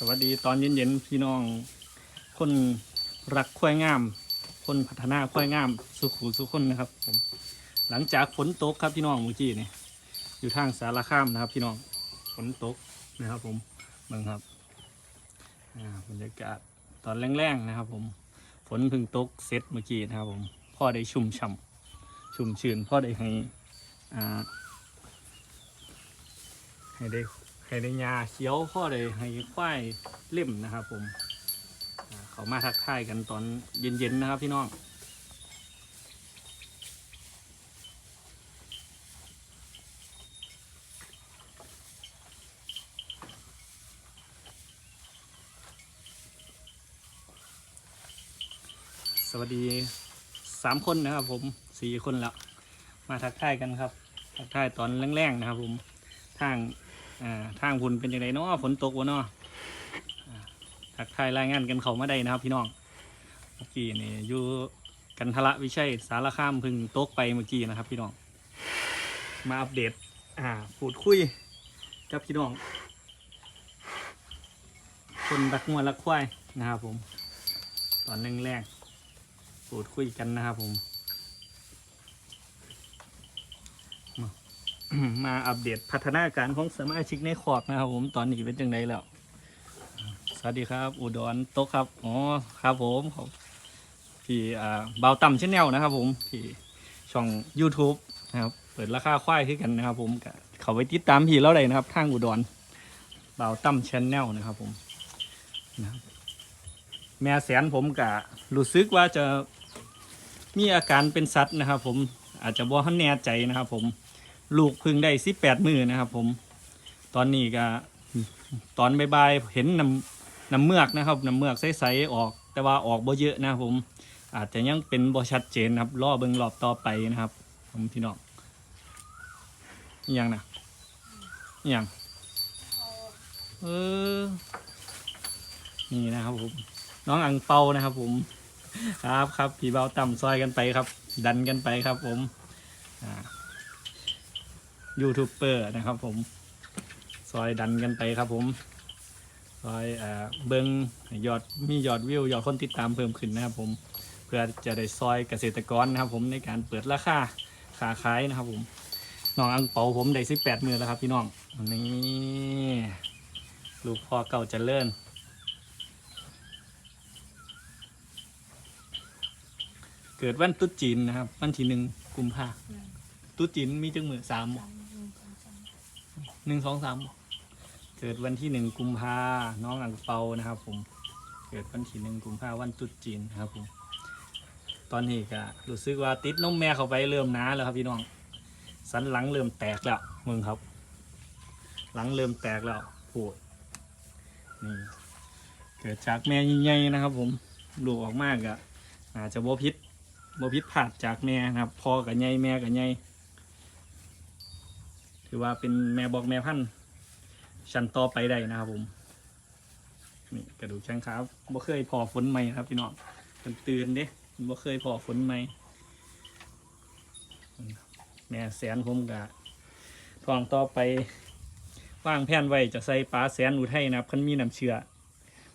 สวัสดีตอนเย็นๆพี่น้อง คนรักควายงาม คนพัฒนาควายงาม สุขุสุขคนนะครับผมหลังจากฝนตกครับพี่น้องเมื่อกี้นี่อยู่ทางสารคามนะครับ พี่น้องฝนตกนะครับ ผมเบิ่งครับบรรยากาศตอนแรงๆนะครับ ผมฝนเพิ่งตกเสร็จเมื่อกี้นะครับ ผมพ่อได้ชุ่มฉ่ำชุ่มชื้นพ่อได้ให้ให้ได้ ให้ได้ยาเขียวพ่อได้ให้ควายเล่มนะครับ ผมเขามาทักทายกันตอนเย็นๆนะครับพี่น้องสวัสดีสามคนนะครับ ผมสี่คนแล้ว มาทักทายกันครับ ทักทายตอนแรงๆนะครับ ผมทาง อ่าทางพุ่นเป็นยังไงเนาะฝนตกวะเนาะอ่าทักทายรายงานกันเขามาได้นะครับ พี่น้องเมื่อกี้นี่อยู่กันทละวิชัยสารคามพึ่งตกไปเมื่อกี้นะครับ พี่น้อง มาอัปเดต อ่าพูดคุยกับพี่น้อง คนรักมวรักควายนะครับผม ตอนแรกๆพูดคุยกันนะครับผม มาอัปเดตพัฒนาการของสมาชิกในขอบนะครับผมตอนนี้เป็นจังไดแล้ว สวัสดีครับ อุดรโต๊ะครับ อ๋อครับผมขอบพี่อ่าเบาต่ำชแนลนะครับผมพี่ช่อง YouTube นะครับ เปิดราคาควายขึ้นกันนะครับ ผมก็เขาไปติดตามพี่แล้วเลยนะครับทางอุดรเบาต่ำชแนลนะครับผมนะครับแม่แสนผมกะรู้สึกว่าจะมีอาการเป็นสัตว์นะครับ ผมอาจจะบ่ทันแน่ใจนะครับ ผม ลูกพึ่งได้สิบแปดมือนะครับผม ตอนนี้ก็ตอนบายๆเห็นน้ำน้ำเมือกนะครับน้ำเมือกใสๆออก แต่ว่าออกบ่เยอะนะครับผม อาจจะยังเป็นบ่ชัดเจนครับรอเบิ่งรอบต่อไปนะครับ ผมพี่น้องอย่างนะอย่างเออนี่นะครับผม น้องอังเปานะครับผม ครับครับพี่เบาต่ำซอยกันไปครับ ดันกันไปครับผมอ่า ยูทูบเบอร์นะครับผม ซอยดันกันไปครับผมซอยเอ่อเบิงยอดมียอดวิวยอดคนติดตามเพิ่มขึ้นนะครับผม เพื่อจะได้ซอยเกษตรกรนะครับ ผมในการเปิดราคาขาขายนะครับ ผมน้องอังเปาผมได้สิบแปดมือแล้วครับ พี่น้องนี่ลูกพ่อเก่าจะเลิ่นเกิดวันตรุษจีนนะครับ วันที่หนึ่งกุมภาตรุษจีนมีจังมือสามบ่ หนึ่งสองสามเกิดวันที่หนึ่งกุมภาน้องอังเปานะครับผมเกิดวันที่หนึ่งกุมภาวันตรุษจีนนะครับผมตอนนี้ก็รู้สึกว่าติดนมแม่เข้าไปเริ่มหนาแล้วครับพี่น้อง สันหลังเริ่มแตกแล้วมึงครับ หลังเริ่มแตกแล้วปวดนี่เกิดจากแม่ใหญ่ๆนะครับ ผมลูกออกมากอะอาจจะบ่พิษบ่พิษผาดจากแม่นะครับพ่อกับใหญ่แม่กับใหญ่ ถือว่าเป็นแม่บอกแม่พันธุ์ชั้นต่อไปได้นะครับผมนี่กระดูกแข้งขาบ่เคยพอฝนใหมครับพี่น้องตื่นตื่นเด้บ่เคยพอฝนใหมแม่แสนผมกะทองต่อไปวางแผ่นไว้จะใส่ปลาแสนอุทัยนะครับคันมีน้ำเชื่อ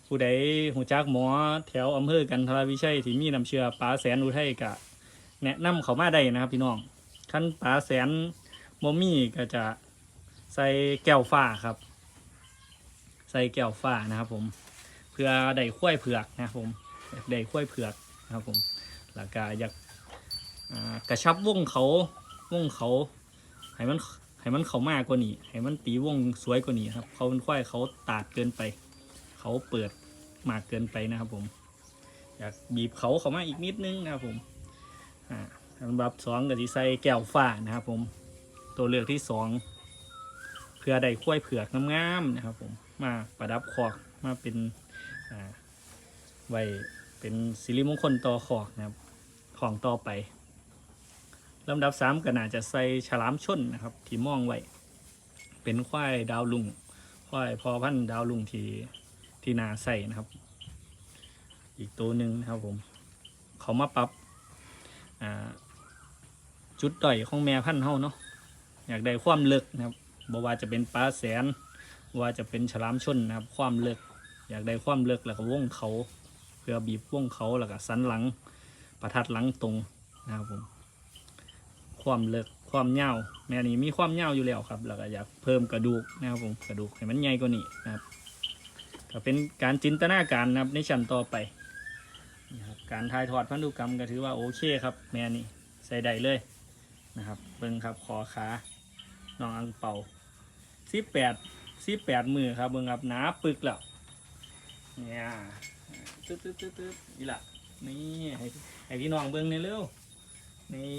ผู้ใดหูจักหมอแถวอำเภอกันทราวิชัยที่มีน้ำเชื่อปลาแสนอุทัยกะ แนะนำเขามาได้นะครับพี่น้องคันปลาแสน มมี่ก็จะใส่แก้วฟ้าครับ ใส่แก้วฟ้านะครับผมเพื่อได้ข้วยเผือกนะครับผมได้ข้วยเผือกนะครับผมแล้วก็อยากกระชับวงเขาวงเขาให้มันให้มันเขามากกว่านี้ให้มันตีวงสวยกว่านี้ครับ เขาเป็นควายเขาตาดเกินไป เขาเปิดมากเกินไปนะครับผม อยากบีบเขาเขามาอีกนิดนึงนะครับผมอ่าสำหรับสองก็จะใส่แก้วฟ้านะครับผม ตัวเลือกที่สองเพื่อได้ข้วยเผือกงามๆนะครับ ผมมาประดับคอกมาเป็นไว้เป็นสิริมงคลต่อคอกนะครับของต่อไปลำดับสามก็น่าจะใส่ฉลามชนนะครับ ที่มองไว้เป็นควายดาวลุงควายพอพันดาวลุงที่ที่นาใส่นะครับ อีกตัวหนึ่งนะครับผม เขามาปรับจุดด้อยของแม่พันธุ์เฮาเนาะ อยากได้ความเลิกนะครับบว่าจะเป็นปลาแสนว่าจะเป็นฉลามชนนะครับ ความเลิกอยากได้ความเลิกแล้วก็วงเขาเพื่อบีบวงเขาแล้วก็สันหลัง ประทัดหลังตรงนะครับผมความเลิกความเงาแม่นี้มีความเงาอยู่แล้วครับ แล้วก็อยากเพิ่มกระดูกนะครับผมกระดูกให้มันใหญ่กว่านี้นะครับ ก็เป็นการจินตนาการนะครับในชั้นต่อไปนี่ครับการถ่ายทอดพันธุกรรมก็ถือว่าโอเคครับ แม่นี้ใส่ได้เลยนะครับเบิ่งครับขอขา น้องอังเปาสิบแปดสิบแปดมือครับเบิ่งครับหนาปึกแล้วเนี่ยตึ๊ดตึ๊ดตึ๊ดตึ๊ดนี่ละนี่ให้ให้พี่น้องเบิ่งในอยเร็วนี่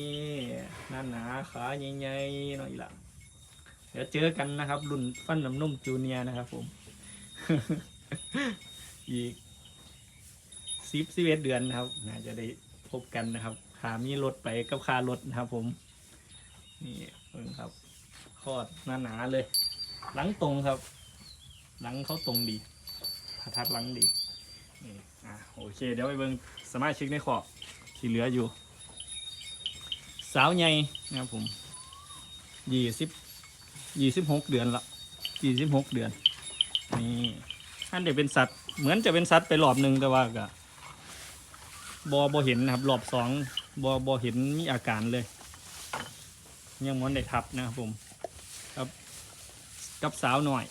นั่นหนาขาใหญ่ๆหน่อยละเดี๋ยวเจอกันนะครับ รุ่นฟันน้ำนุ่มจูเนียนะครับผม อีกสิบสิบเอ็ดเดือนนะครับน่าจะได้พบกันนะครับขามีรถไปกับคารถนะครับผม นี่เพิ่งครับ คอดหนาหนาๆเลย หลังตรงครับ หลังเขาตรงดีพัทัดหลังดีนี่อะโอเค เดี๋ยวไปเบิ่งสมาชิกในขอบที่เหลืออยู่ สาวใหญ่นะครับผมยี่สิบยี่สิบหกเดือนละยี่สิบหกเดือนนี่ท่านเดี๋ยวเป็นสัตว์เหมือนจะเป็นสัตว์ไปรอบหนึ่งแต่ว่าก็บอบอเห็นนะครับรอบสองบอบอเห็นมีอาการเลย ยังมันได้ทับนะครับผม กับสาวหน่อย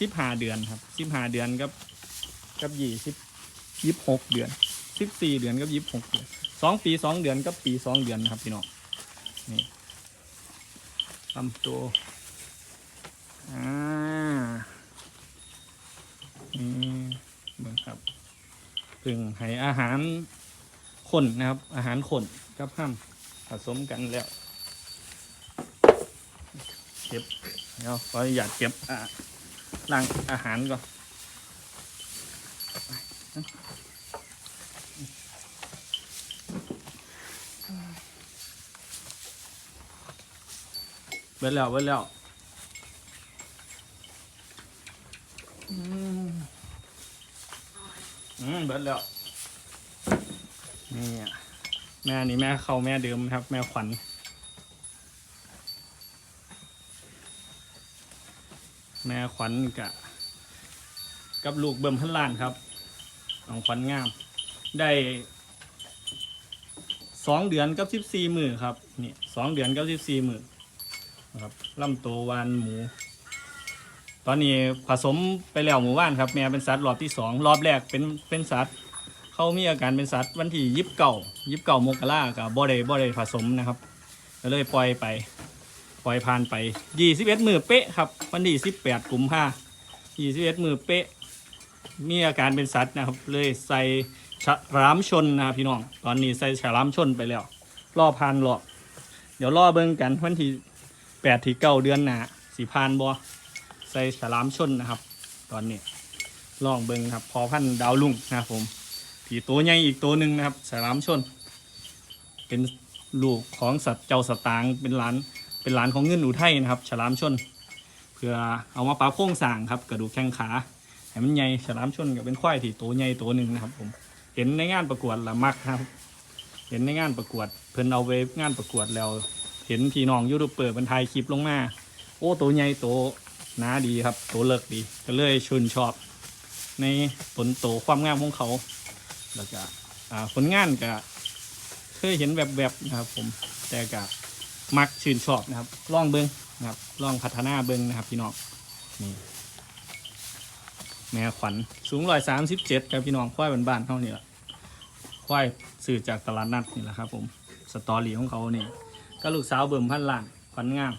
สิบห้าเดือนครับสิบห้าเดือนกับกับยี่สิบยี่สิบหกเดือนสิบสี่เดือนกับยี่สิบหกเดือนสองปีสองเดือนกับปีสองเดือนนะครับพี่น้องนี่ลำตัวอ่านี่เบิ่งครับเพึ่งให้อาหารคนนะครับ อาหารคนกับห้ามผสมกันแล้ว เก็บเดี๋ยวขออนุญาตเก็บอ่าล้างอาหารก่อนเบิดแล้วเบิดแล้วอืมอืมเบิดแล้วนี่แม่นี่แม่เขาแม่เดิมครับ แม่ขวัญ แม่ขวัญกับกับลูกเบิ่มพันล้านครับของขวัญงาม ได้สองเดือนกับสิบสี่มือครับนี่สองเดือนกับสิบสี่มือนะครับลำตัววานหมู ตอนนี้ผสมไปแล้วหมู่บ้านครับแม่เป็นสัตว์รอบที่สองรอบแรกเป็นเป็นสัตว์เขามีอาการเป็นสัตว์วันที่ยิบเก่ายิบเก่ามกรากับบ่ได้บ่ได้ผสมนะครับก็เลยปล่อยไป ปล่อยผ่านไปยี่สิบเอ็ดมือเป๊ะครับวันที่สิบแปดกลุ่มภายี่สิบเอ็ดมือเป๊ะ มีอาการเป็นสัตว์นะครับ เลยใส่ฉลามชนนะครับพี่น้องตอนนี้ใส่ฉลามชนไปแล้วรอผ่านหรอบเดี๋ยวรอเบิ่งกันวันที่แปดที่เก้าเดือนหนาสีพานบอใส่ฉลามชนนะครับ ตอนนี้ลองเบิ่งครับ พอพันดาวลุ่งนะครับผมผีตัวใหญ่อีกตัวหนึ่งนะครับสลามชน เป็นลูกของสัตว์เจ้าสตางค์เป็นหลาน เป็นหลานของเงินอุทัยนะครับ ฉลามชน เพื่อเอามาปรับโครงสร้างครับ กระดูกแข้งขาให้มันใหญ่ฉลามชนก็เป็นควายที่โตใหญ่ตัวหนึ่งนะครับ ผม เห็นในงานประกวดละมักครับ เห็นในงานประกวด เพิ่นเอาไปงานประกวดแล้ว เห็นพี่น้องยูทูบเบอร์เป็นถ่ายคลิปลงมา โอ้ตัวใหญ่โตัวหนาดีครับตัวเลิกดี ก็เลยชื่นชอบ ในผลโตความงามของเขา แล้วก็ผลงานก็เคยเห็นแบบๆนะครับ ผมแต่ก็ มักชื่นชอบนะครับลองเบิ้งนะครับลองพัฒนาเบิ้งนะครับพี่น้องนี่แม่ขวัญสูงร้อยสามสิบเจ็ดครับพี่น้องควายบ้านๆเท่านี้แหละควายสื่อจากตลาดนัดนี่แหละครับ ผมสตอรี่ของเขาเนี่ยก็ลูกสาวเบิ่มพันล้านขวัญงาม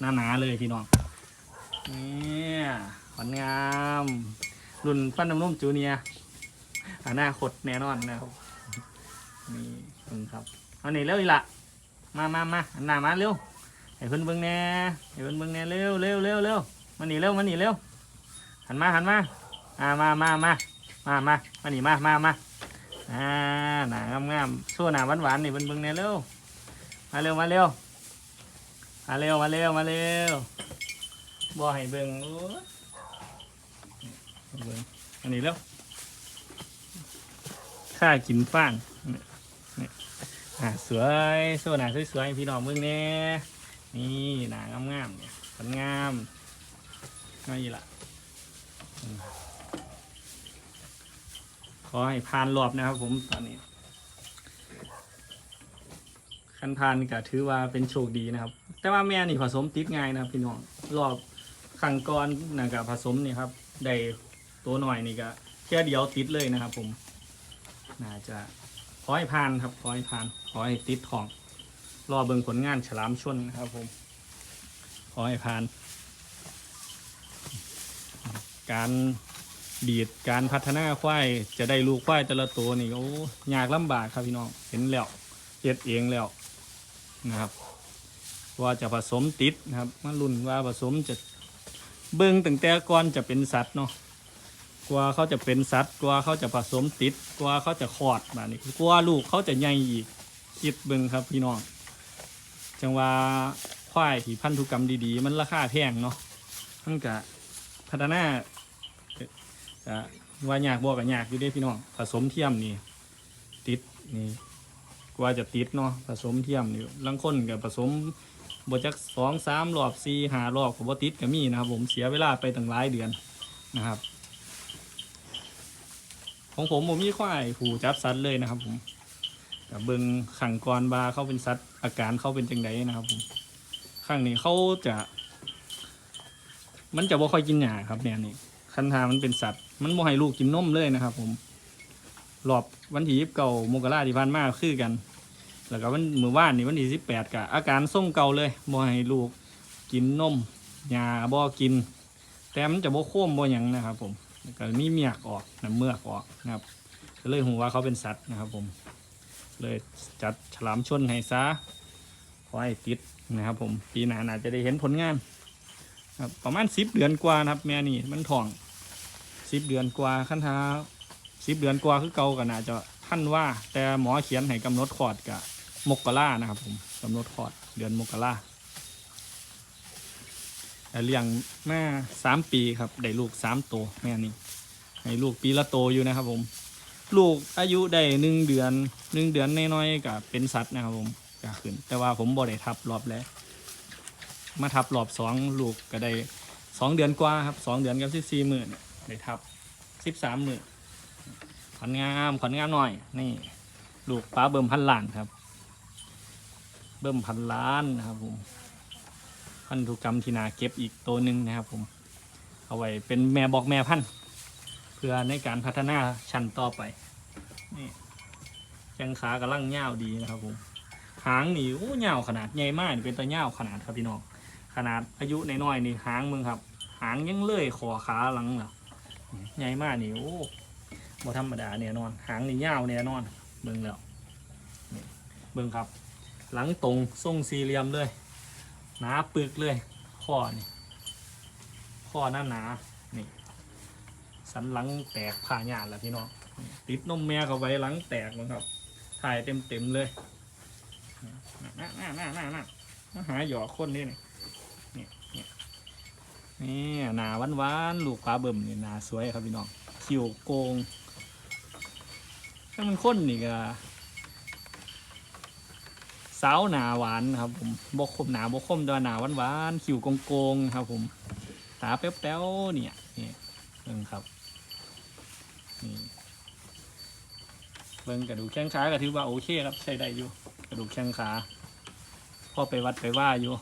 หน้าหนาเลยพี่น้องนี่ขวัญงามรุ่นฟันน้ำนมจูเนียอนาคตแน่นอนนะครับนี่เพิ่งครับเอาหนีเร็วอีกละ มามามาอันหน้ามาเร็วให้เพิ่นเบิ่งแน่ให้เพิ่นเบิ่งแน่เร็วเร็วเร็วเร็วมาหนีเร็วมาหนีเร็วหันมาหันมาอ่ามามามามามามาหนีมามามาอ่าหนางามๆชั่วหนาหวานหวานนี่เพิ่นเบิ่งแน่เร็วมาเร็วมาเร็วมาเร็วมาเร็วมาเร็วบ่ให้เบิ่งโอ้เบิ่งอันนี้แล้วข้ากินฟางเนี่ยเนี่ย อ่าสวยสวยหนาสวยๆพี่น้องเบิ่งแน่นี่หนางามๆเนี่ยสวยงามนี่ละขอให้ผ่านรอบนะครับผมตอนนี้คันผ่านก็ถือว่าเป็นโชคดีนะครับ แต่ว่าแม่นี่ผสมติดง่ายนะครับพี่น้องรอบขังก่อนะกับผสมนี่ครับได้ตัวหน่อยนี่ก็แค่เดียวติดเลยนะครับผม น่าจะ อให้ผ่านครับขอให้ผ่านขอให้ติดทอง รอเบิ่งผลงานฉลามชนนะครับผมขอให้ผ่าน การดีดการพัฒนาควายจะได้ลูกควายแต่ละตัวนี่โอ้ยากลำบากครับพี่น้องเห็นแล้วเฮ็ดเองแล้วนะครับ ว่าจะผสมติดนะครับมาลุ้นว่าผสมจะเบิ่งตั้งแต่ก่อนจะเป็นสัตว์เนาะ กว่าเขาจะเป็นสัตว์กว่าเขาจะผสมติดกว่าเขาจะคลอดแบบนี้กว่าลูกเขาจะใหญ่อีกคิดเบิ่งครับพี่น้องจังว่าควายที่พันธุกรรมดีๆ มันราคาแพงเนาะมันก็พัฒนาก็ว่ายากบอกกับยากอยู่ด้พี่น้องผสมเทียมนี่ติดนี่กว่าจะติดเนาะผสมเทียมนี่ลังคนกับผสมบจักสองสามรอบสี่หารอบกับบติดก็มีนะครับผมเสียเวลาไปตั้งหลายเดือนนะครับ ของผมผมมีควายผูจับสัตว์เลยนะครับผมกับเบิงขังกรบาเขาเป็นสัตว์อาการเขาเป็นจังไดนะครับผมข้างนี้เขาจะ มันจะบ่ค่อยกินหญ้าครับเนี่ยนี่คันทามันเป็นสัตว์ มันบ่ให้ลูกกินนมเลยนะครับ ผมรอบวันที่ยิบเก่ามกราที่ผ่านมาคือกัน แล้วก็วันมือว่านนี่วันที่สิบแปดกะอาการส่งเก่าเลยบ่ให้ลูกกินนมหญ้าบ่กิน แต่มันจะบ่โค้มบ่หยังนะครับ ผม ก็มีเมียกออกน้ำเมือกออกนะครับก็เลยหูว่าเขาเป็นสัตว์นะครับผมเลยจัดฉลามชนให้ซะขอให้ติดนะครับ ผมปีหน้าอาจจะได้เห็นผลงานครับประมาณสิบเดือนกว่านะครับ แม่นี่มันท้องสิบเดือนกว่าขั้นท้าสิบเดือนกว่าคือเก่ากันอาจจะท่านว่า แต่หมอเขียนให้กำหนดคลอดกับมกรานะครับ ผมกำหนดคลอดเดือนมกราแต่ เลี้ยงแม่สามปีครับได้ลูกสามตัวแม่นี่ให้ลูกปีละโตอยู่นะครับผม ลูกอายุได้หนึ่งเดือนหนึ่งเดือนน้อยๆกับเป็นสัตว์นะครับผมก็ขึ้น แต่ว่าผมบ่ได้ทับรอบแรกมาทับรอบสองลูกก็ได้สองเดือนกว่าครับสองเดือนกับสิบสี่หมื่นได้ทับสิบสามหมื่นขอนงามขอนงามหน่อย นี่ลูกป้าเบิ่มพันล้านครับ เบิ่มพันล้านนะครับผม พันธุกรรมที่นาเก็บอีกตัวหนึ่งนะครับผม เอาไว้เป็นแม่บอกแม่พันธุ์เพื่อในการพัฒนาชั้นต่อไป นี่แข้งขากำลังเง่าวดีนะครับผมหางนี่โอ้เง่าวขนาดใหญ่มากนี่เป็นตัวเง่าวขนาดครับพี่น้องขนาดอายุน้อยๆนี่หางมึงครับ หางยังเลื่อยคอขาหลังเหรอใหญ่มากนี่โอ้บ่ธรรมดาเนี่ยนอน หางนี่เง่าวเนี่ยนอนเบิ่งแล้วนี่เบิ่งครับ หลังตรงทรงสี่เหลี่ยมเลย หนาปึกเลยข้อนี่ข้อหน้าหนานี่สันหลังแตกผ่าหยาดแล้วพี่น้องติดนมแม่เข้าไว้หลังแตกมั้งครับ ถ่ายเต็มเต็มเลยน่าน่าน่าน่าน่ามาหาหยอกคนนี่นี่นี่นี่หนาหวานหวานลูกปลาเบิ่มนี่หนาสวยครับพี่น้องคิวโกงถ้ามันข้นนี่ก็ สาวหนาหวานครับผมบกคมหนาบกคมต่ว่าหนาหวานหวานๆคิวโกงๆครับ ผมตาแป๊วเนี่ยนี่เบิ่งครับนี่เบิ่งกระดูกแข้งขาก็ถือว่าโอเคครับใช้ได้อยู่กระดูกแข้งขาพ่อไปวัดไปว่าอยู่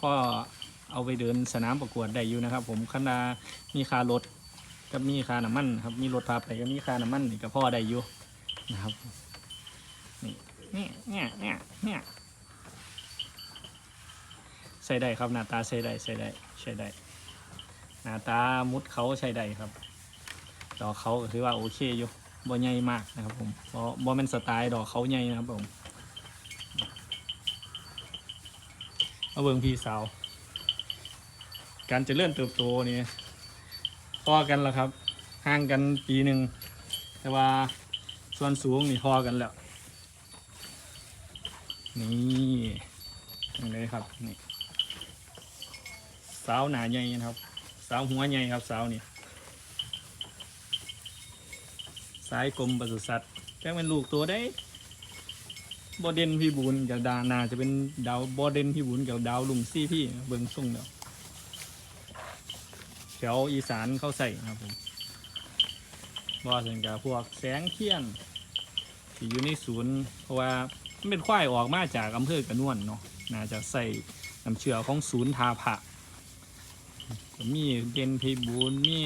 พ่อเอาไปเดินสนามประกวดได้อยู่นะครับ ผมคณะมีคารถกับมีคาน้ำมันครับมีรถพาไปก็มีคาน้ำมันนี่ก็พ่อได้อยู่ นะครับนี่นี่เนี่ยเนี่ยเนี่ยใส่ได้ครับหน้าตาใส่ได้ใส่ได้ใช้ได้หน้าตามุดเขาใช้ได้ครับดอกเขาถือว่าโอเคอยู่บ่ใหญ่มากนะครับผมบ่บ่เป็นสไตล์ดอกเขาใหญ่นะครับผมเอาเบิ่งพี่สาว การเจะเลื่อนเติบโตนี่พอกันแล้วครับห่างกันปีหนึ่งแต่ว่า ส่วนสูงนี่พอกันแล้ว นี่อย่างไรครับนี่สาวหนาใหญ่นะครับ สาวหัวใหญ่ครับสาวนี่สายกลมปศุสัตว์แจ้งเป็นลูกตัวได้บอเดนพี่บุญกับดานาจะเป็นดาวบอเดนพี่บุญกับดาวลุงซี่พี่เบิ่งส่งเดียวแถวอีสานเข้าใส่ครับผมว่าสังกับพวกแสงเทียน ที่อยู่ในศูนย์เพราะว่ามันเป็นควายออกมาจากอำเภอกระนวนเนาะน่าจะใส่น้ำเชื่อของศูนย์ทาผะมีเดนพี่บุญมี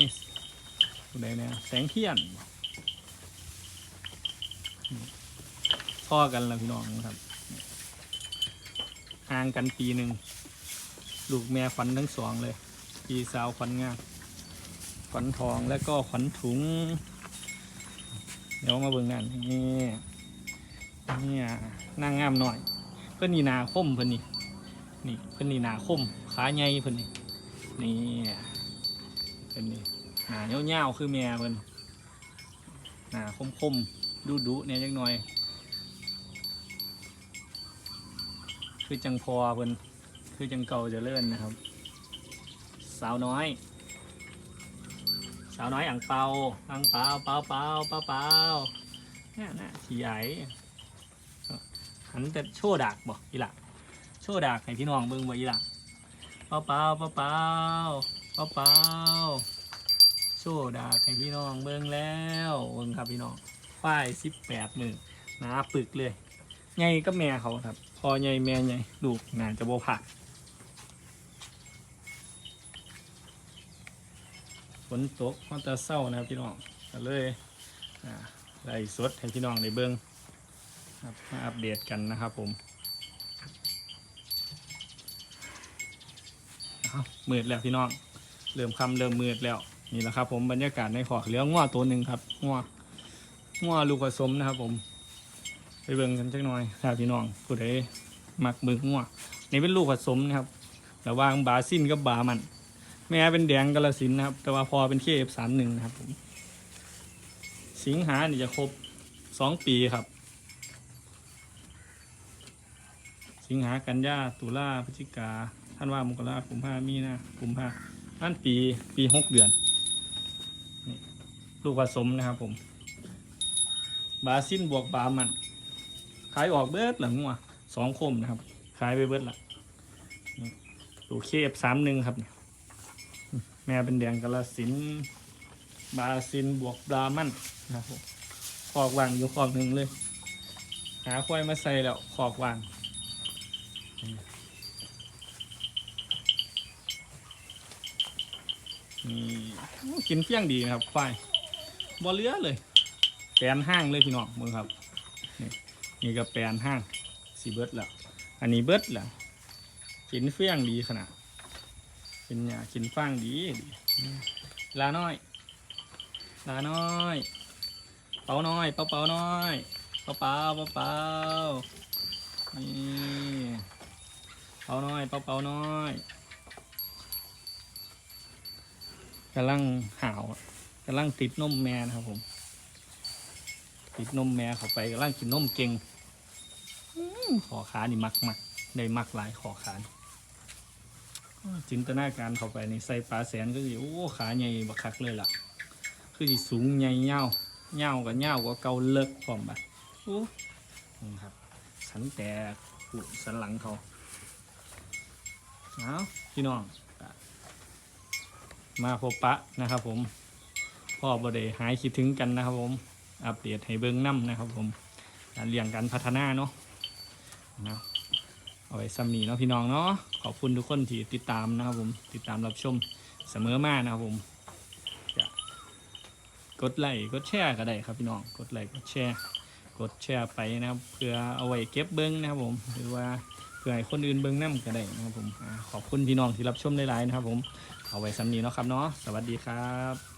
อะไรเนี่ยแสงเทียนพ่อกันล้วพี่น้องครับห่างกันปีหนึ่งลูกแม่ขวัญทั้งสองเลย ปีสาวขวัญงามขวัญทองแล้วก็ขวัญถุง เดี๋ยวมาเบิ่งกันนี่นี่นางงามหน่อย เพื่อนนี่นาคมเพื่อนนี่นี่เพื่อนนี่นาคมขาใหญ่เพื่อนนี่นี่เพื่อนนี่หนาเงี้ยวๆคือแม่เพื่อนหนาคมๆดุๆเนี่ยจักหน่อย คือจังพอเพิ่นคือจังเก่าจะเลื่อนนะครับ สาวน้อยาวน้อยอ่างเปาอ่างเปาเปาเปาเปาเปาเนี่ยนะขี้ใหญ่หันแต่โชว์ดากบอกอีหลักโชว์ดากให้พี่น้องเบิ่งบ่อีหลักเปาเปาเปาเปาเปาเปาโชว์ดากให้พี่น้องเบิ่งแล้วเบิ่งครับพี่น้องป้ายสิบแปดหมื่นหนาปึกเลยใหญ่ก็แม่เขาครับ พอใหญ่แม่ใหญ่ลูกน่าจะบ่ผัก นตกมันจะเศร้านะครับพี่น้องก็เลยไล่สดให้พี่น้องได้เบิ้องครับมาอัปเดตกันนะครับผมอ้าวมืดแล้วพี่น้องเริ่มคำเริ่มมืดแล้วนี่แหละครับ ผมบรรยากาศในขอกเหลืองง้อตัวหนึ่งครับง้อง้อลูกผสมนะครับ ผม ไปเบิ่งกันจักหน่อยถ้าพี่น้องผู้ใดมักเบิ่งงัวนี่เป็นลูกผสมนะครับระหว่างบาซินกับบามัน แม่เป็นแดงกาลสินนะครับ แต่ว่าพอเป็นเคเอฟสามหนึ่งนะครับผมสิงหาเนี่จะครบสองปีครับ สิงหากันยาตุลาพฤศจิกาท่านว่ามกรากุมภามีนากุมภานั่นปีปีหกเดือนนี่ลูกผสมนะครับผม บาซินบวกบามัน ขายออกเบิดหลังงัวสองคมนะครับ ขายไปเบิดละนี่ตัวเคฟสามหนึ่งครับเนี่ย แม่เป็นแดงกระสินธุ์บาซินบวกบรามันนะครับผมขอกวางอยู่ขอกหนึ่งเลย หาควายมาใส่แล้วขอกวางนี่กินเฟี้ยงดีนะครับควายบ่เหลือเลยแปลนห้างเลยพี่น้องมึงครับนี่ก็แปลนห้างสีเบิร์ดแล้วอันนี้เบิร์ดแล้วกินเฟี้ยงดีขนาด กินหยากินฟางดีดีลาน้อย ลาน้อย เป๋าน้อย เป๋าเป๋าน้อย เป๋าเป๋าเป๋าเป๋านี่เป๋าน้อย เป๋าเป๋าน้อยกำลังห่าวกำลังติดนมแม่นะครับผม ติดนมแม่เข้าไปกำลังกินนมเก่งข้อขอขานี่มักมักได้มักหลายขอขานี่ จินตนาการเข้าไปในใส่ปลาแสนก็สิโอ้ขาใหญ่บักคักเลยล่ะ คือสิสูงใหญ่เงาเงากับเงากว่าเกาเลิกพร้อมบัดโอ้ครับ สันแต่หูสันหลังเขาเอาพี่น้อง มาพบปะนะครับผมพ่อบไดหายคิดถึงกันนะครับผม อัปเดตให้เบิ้งน้ำนะครับผมการเรียงการพัฒนาเนาะนะ เอาไว้ซ้ำนี้เนาะพี่น้องเนาะขอบคุณทุกคนที่ติดตามนะครับผมติดตามรับชมเสมอมานะครับผมจะกดไลค์กดแชร์ก็ได้ครับพี่น้องกดไลค์กดแชร์กดแชร์ไปนะครับ เพื่อเอาไว้เก็บเบิ้งนะครับผมหรือว่าเพื่อให้คนอื่นเบิ้งน้ำก็ได้นะครับผมขอบคุณพี่น้องที่รับชมหลายๆนะครับผมเอาไว้ซ้ำนี้เนาะครับเนาะสวัสดีครับ